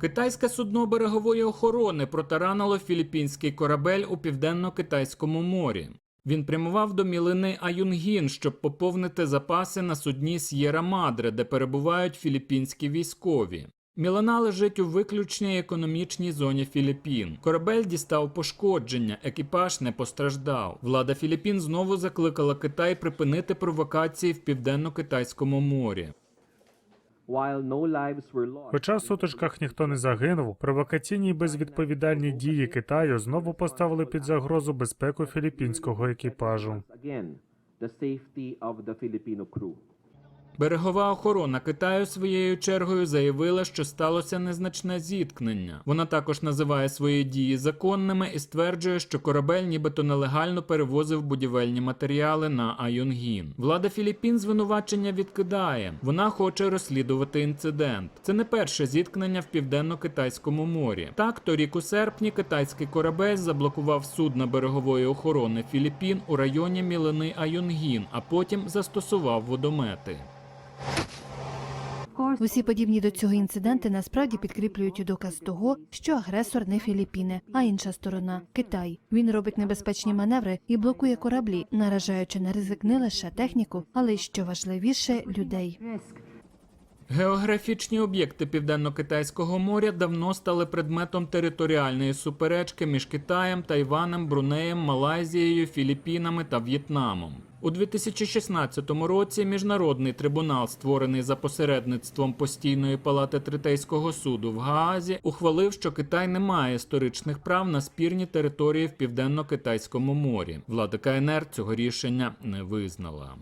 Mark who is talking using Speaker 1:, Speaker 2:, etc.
Speaker 1: Китайське судно берегової охорони протаранило філіппінський корабель у південно-китайському морі. Він прямував до мілини Аюнгін, щоб поповнити запаси на судні С'єра Мадре, де перебувають філіппінські військові. Мілана лежить у виключній економічній зоні Філіппін. Корабель дістав пошкодження, екіпаж не постраждав. Влада Філіппін знову закликала Китай припинити провокації в південно-китайському морі.
Speaker 2: Хоча в сутичках ніхто не загинув, провокаційні і безвідповідальні дії Китаю знову поставили під загрозу безпеку філіппінського екіпажу.
Speaker 1: Берегова охорона Китаю своєю чергою заявила, що сталося незначне зіткнення. Вона також називає свої дії законними і стверджує, що корабель нібито нелегально перевозив будівельні матеріали на Аюнгін. Влада Філіппін звинувачення відкидає. Вона хоче розслідувати інцидент. Це не перше зіткнення в південно-китайському морі. Так, торік у серпні китайський корабель заблокував судна берегової охорони Філіппін у районі Мілини Аюнгін, а потім застосував водомети.
Speaker 3: Усі подібні до цього інциденти насправді підкріплюють доказ того, що агресор не Філіппіни, а інша сторона Китай. Він робить небезпечні маневри і блокує кораблі, наражаючи на ризик не лише техніку, але й що важливіше людей.
Speaker 1: Географічні об'єкти Південно-Китайського моря давно стали предметом територіальної суперечки між Китаєм, Тайванем, Брунеєм, Малайзією, Філіппінами та В'єтнамом. У 2016 році міжнародний трибунал, створений за посередництвом постійної палати третейського суду в Гаазі, ухвалив, що Китай не має історичних прав на спірні території в південно-китайському морі. Влада КНР цього рішення не визнала.